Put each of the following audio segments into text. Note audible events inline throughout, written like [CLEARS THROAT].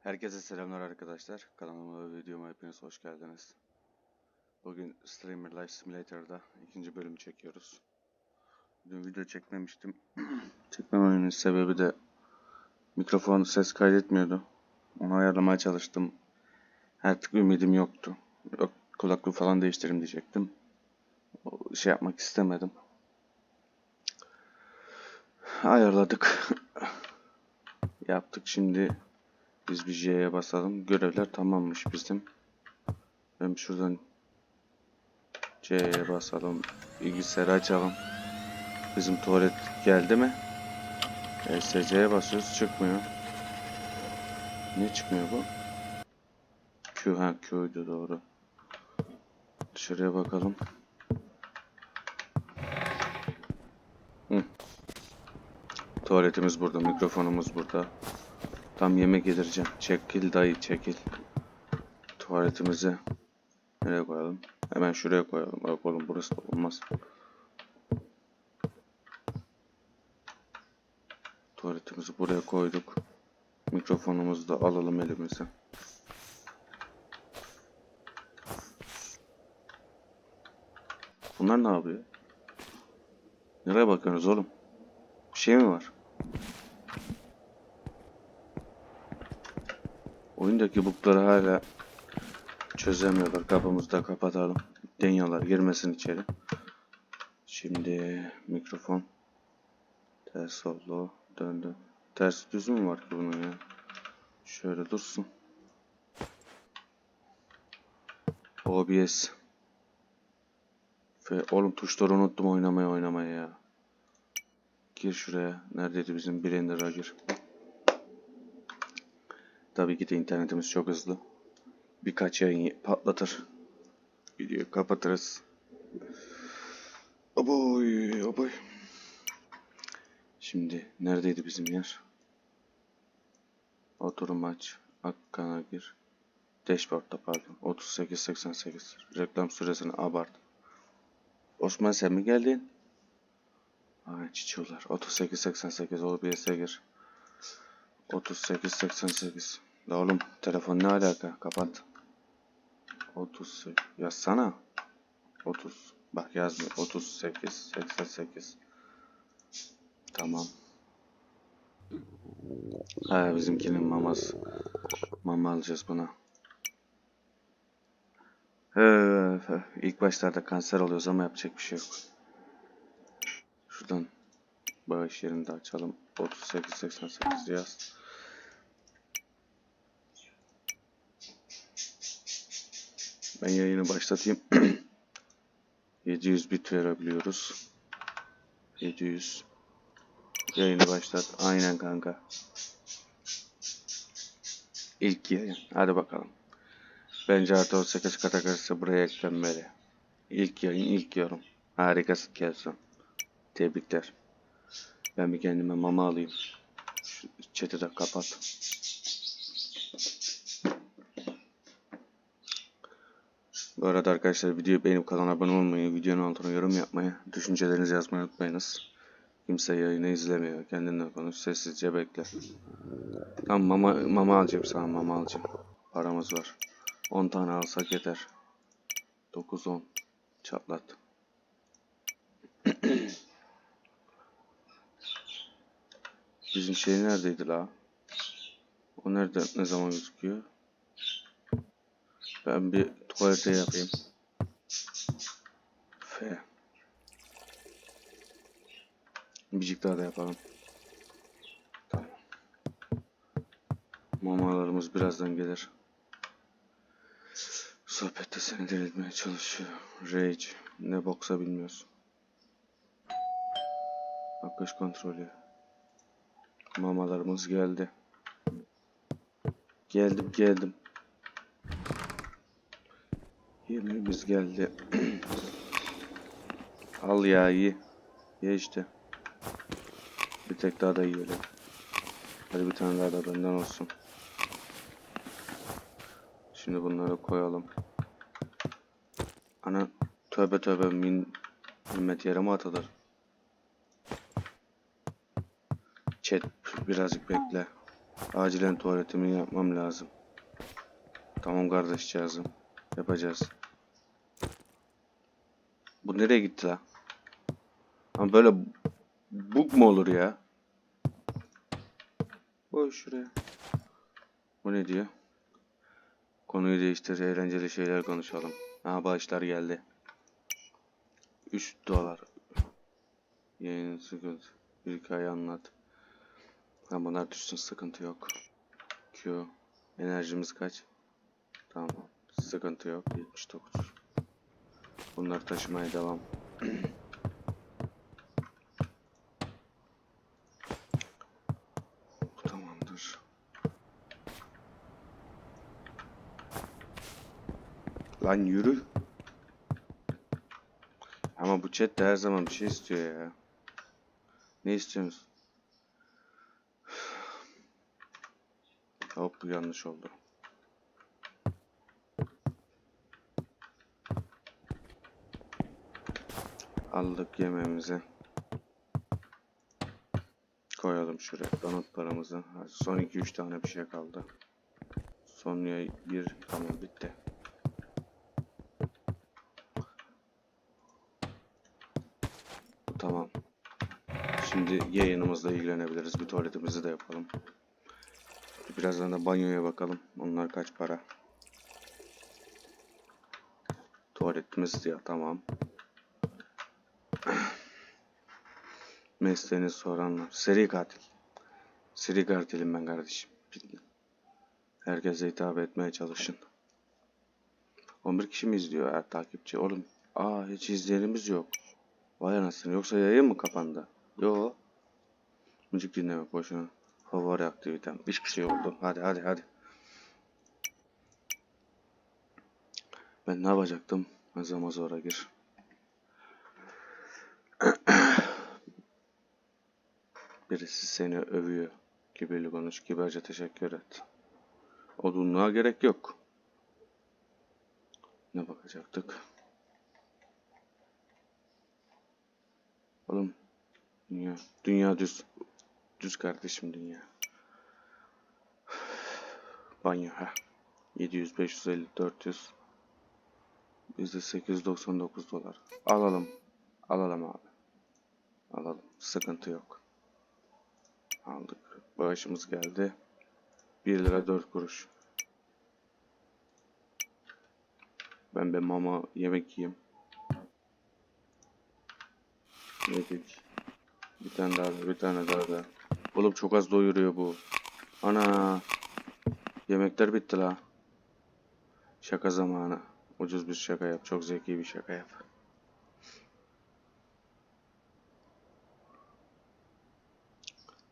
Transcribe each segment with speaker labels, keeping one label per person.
Speaker 1: Herkese selamlar arkadaşlar. Kanalıma ve videoma hepiniz hoş geldiniz. Bugün Streamer Life Simulator'da ikinci bölümü çekiyoruz. Dün video çekmemiştim. [CLEARS THROAT] Çekmememin sebebi de mikrofon ses kaydetmiyordu. Onu ayarlamaya çalıştım. Artık ümidim yoktu. Yok, kulaklığı falan değiştirim diyecektim. O şey yapmak istemedim. Ayarladık. [CLEARS THROAT] Yaptık şimdi biz bir J'ye basalım. Görevler tamammış bizim. Ben şuradan C'ye basalım. Bilgisayarı açalım. Bizim tuvalet geldi mi? SC'ye basıyoruz çıkmıyor. Niye çıkmıyor bu? Q ha Q'ydu doğru. Dışarıya bakalım. Hı. Tuvaletimiz burada, mikrofonumuz burada. Tam yemek yedireceğim. Çekil dayı çekil. Tuvaletimizi nereye koyalım? Hemen şuraya koyalım. Bak oğlum burası da olmaz. Tuvaletimizi buraya koyduk. Mikrofonumuzu da alalım elimize. Bunlar ne yapıyor? Nereye bakıyorsunuz oğlum? Bir şey mi var? Oyundaki bug'ları hala çözemiyorlar. Kapımızı da kapatalım. Deniyorlar girmesin içeri. Şimdi mikrofon ters oldu. Döndü. Ters düz mü var ki bunun ya? Şöyle dursun. OBS. Ve oğlum tuşları unuttum oynamaya oynamaya ya. Gir şuraya. Neredeydi bizim Blender'a gir. Tabii ki de internetimiz çok hızlı. Birkaç yayın patlatır. Videoyu kapatırız. Oboy, oboy. Şimdi neredeydi bizim yer? Oturum aç. Akkana gir. Dashboard'da pardon. 3888. Reklam süresini abart. Osman sen mi geldin? Aa çiçiyorlar. 3888 OBS'e gir. 3888. La oğlum telefon ne alaka? Kapat. 38. Yazsana. 30. Bak yazmıyor. 38 88. Tamam. Ha bizimkinin maması. Mama alacağız buna. İlk başlarda kanser oluyoruz ama yapacak bir şey yok. Şuradan bağış yerini de açalım. 3888 yaz. Ben yayını başlatayım. [CLEARS THROAT] 700 bit verebiliyoruz. 700. Yayını başlat. Aynen kanka. İlk yayın. Hadi bakalım. Bence artı 18 kategorisi buraya eklenmeli. İlk yayın, ilk yorum. Harikasın Kelson. Tebrikler. Ben bir kendime mama alayım. Şu chat'i de kapat. Bu arada arkadaşlar videoyu beğenip kanala abone olmayı, videonun altına yorum yapmayı, düşüncelerinizi yazmayı unutmayınız. Kimse yayını izlemiyor. Kendinle konuş, sessizce bekle. Tamam mama, mama alacağım sana, mama alacağım. Paramız var. 10 tane alsak yeter. 9-10. Çatlat. [CLEARS THROAT] Bizim şey neredeydi la? O nerede, ne zaman gözüküyor? Ben bir tuvalete yapayım. F. Bircik daha da yapalım. Tamam. Mamalarımız birazdan gelir. Sohbette seni delirtmeye çalışıyor. Rage. Ne boksa bilmiyorsun. Akış kontrolü. Mamalarımız geldi. Geldim geldim. Yemeğimiz geldi. [CLEARS THROAT] Al ya iyi. Ye işte. Bir tek daha da yiyelim. Hadi bir tane daha da benden olsun. Şimdi bunları koyalım. Ana tövbe tövbe min milmet yere mi atılır? Chat birazcık bekle. Acilen tuvaletimi yapmam lazım. Tamam kardeşcağızım. Yapacağız. Bu nereye gitti la? Ama böyle bug mu olur ya? Koy şuraya. Bu ne diyor? Konuyu değiştir, eğlenceli şeyler konuşalım. Ha bağışlar geldi. 3 dolar. Yayın sıkıntı. Bir hikaye anlat. Ha bunlar düşsün sıkıntı yok. Q. Enerjimiz kaç? Tamam. Sıkıntı yok. 79. Bunları taşımaya devam. [CLEARS THROAT] Tamamdır. Lan yürü. Ama bu chat de her zaman bir şey istiyor ya. Ne istiyorsunuz? Hop bu yanlış oldu. Aldık yemeğimizi. Koyalım şuraya donut paramızı. Son 2-3 tane bir şey kaldı. Son ya bir tamam bitti. Tamam. Şimdi yayınımızla ilgilenebiliriz. Bir tuvaletimizi de yapalım. Birazdan da banyoya bakalım. Onlar kaç para? Tuvaletimiz ya tamam. Mesleğini soranlar. Seri katil. Seri katilim ben kardeşim. Herkese hitap etmeye çalışın. 11 kişi mi izliyor her takipçi? Oğlum aa hiç izleyenimiz yok. Vay anasını yoksa yayın mı kapandı? Yo. Müzik dinlemek boşuna. Favori aktivitem. Hiçbir şey oldu. Hadi hadi hadi. Ben ne yapacaktım? Mazama zora gir. Birisi seni övüyor. Kibirli konuş, kibarca teşekkür et. Odunluğa gerek yok. Ne bakacaktık? Oğlum, dünya, dünya düz, düz kardeşim dünya. Banyo ha. 700, 550, 400. Bizde 899 dolar. Alalım. Alalım abi. Alalım. Sıkıntı yok. Aldık. Bağışımız geldi. 1 lira 4 kuruş. Ben bir mama yemek yiyeyim. Yedik. Bir tane daha da, bir tane daha da. Oğlum çok az doyuruyor bu. Ana. Yemekler bitti la. Şaka zamanı. Ucuz bir şaka yap. Çok zeki bir şaka yap.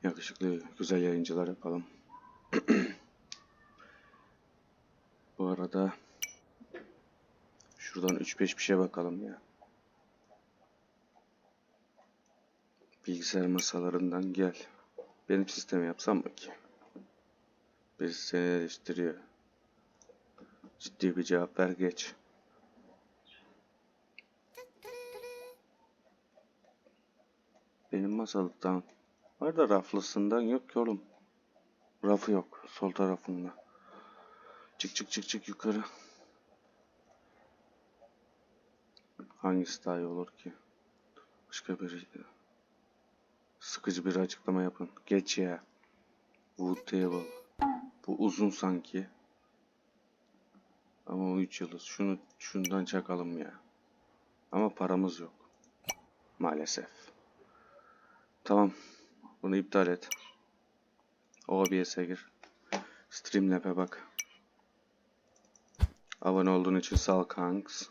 Speaker 1: Yakışıklı, güzel yayıncılar yapalım. [CLEARS THROAT] Bu arada şuradan 3-5 bir şey bakalım ya. Bilgisayar masalarından gel. Benim sistemi yapsam mı ki? Birisi seni eleştiriyor. Ciddi bir cevap ver geç. Benim masalıktan var da raflısından yok ki oğlum. Rafı yok sol tarafında. Çık çık çık çık yukarı. Hangisi daha iyi olur ki? Başka bir sıkıcı bir açıklama yapın. Geç ya. Wood table. Bu uzun sanki. Ama o 3 yıldız. Şunu şundan çakalım ya. Ama paramız yok. Maalesef. Tamam. Bunu iptal et. OBS'e gir. Streamlab'e bak. Abone olduğun için sağ kanks.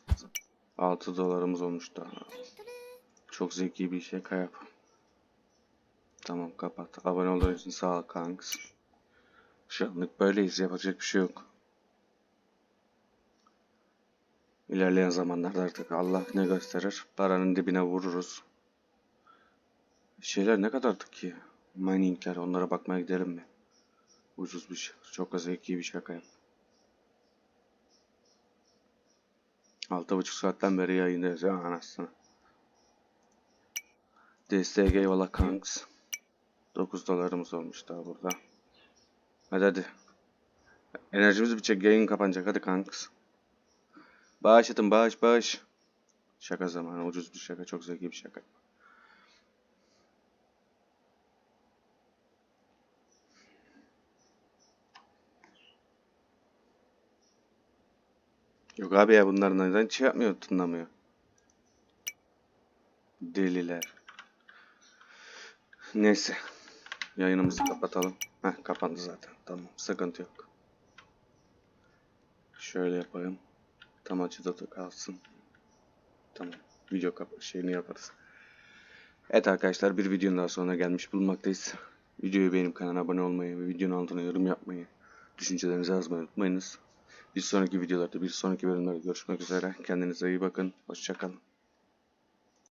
Speaker 1: 6 dolarımız olmuş daha. Çok zeki bir şaka yap. Tamam kapat. Abone olduğun için sağ ol kanks. Şu anlık böyleyiz. Yapacak bir şey yok. İlerleyen zamanlarda artık Allah ne gösterir? Paranın dibine vururuz. Şeyler ne kadardı ki? Miningler onlara bakmaya gidelim mi? Ucuz bir şey. Çok az zevkli bir şaka yap. Altı buçuk saatten beri yayındayız ya anasını. DSG eyvallah kanks. 9 dolarımız olmuş daha burada. Hadi hadi. Enerjimiz bitecek. Yayın kapanacak. Hadi kanks. Bağış atın bağış bağış. Şaka zamanı. Ucuz bir şaka. Çok zeki bir şaka. Yok abi ya bunlar neden şey yapmıyor, tınlamıyor. Deliler. Neyse. Yayınımızı kapatalım. Heh kapandı zaten. Tamam. Sıkıntı yok. Şöyle yapayım. Tam açıda da kalsın. Tamam. Video kap şeyini yaparız. Evet arkadaşlar bir videonun daha sonuna gelmiş bulunmaktayız. Videoyu beğenip kanala abone olmayı ve videonun altına yorum yapmayı, düşüncelerinizi yazmayı unutmayınız. Bir sonraki videolarda, bir sonraki bölümlerde görüşmek üzere. Kendinize iyi bakın. Hoşçakalın.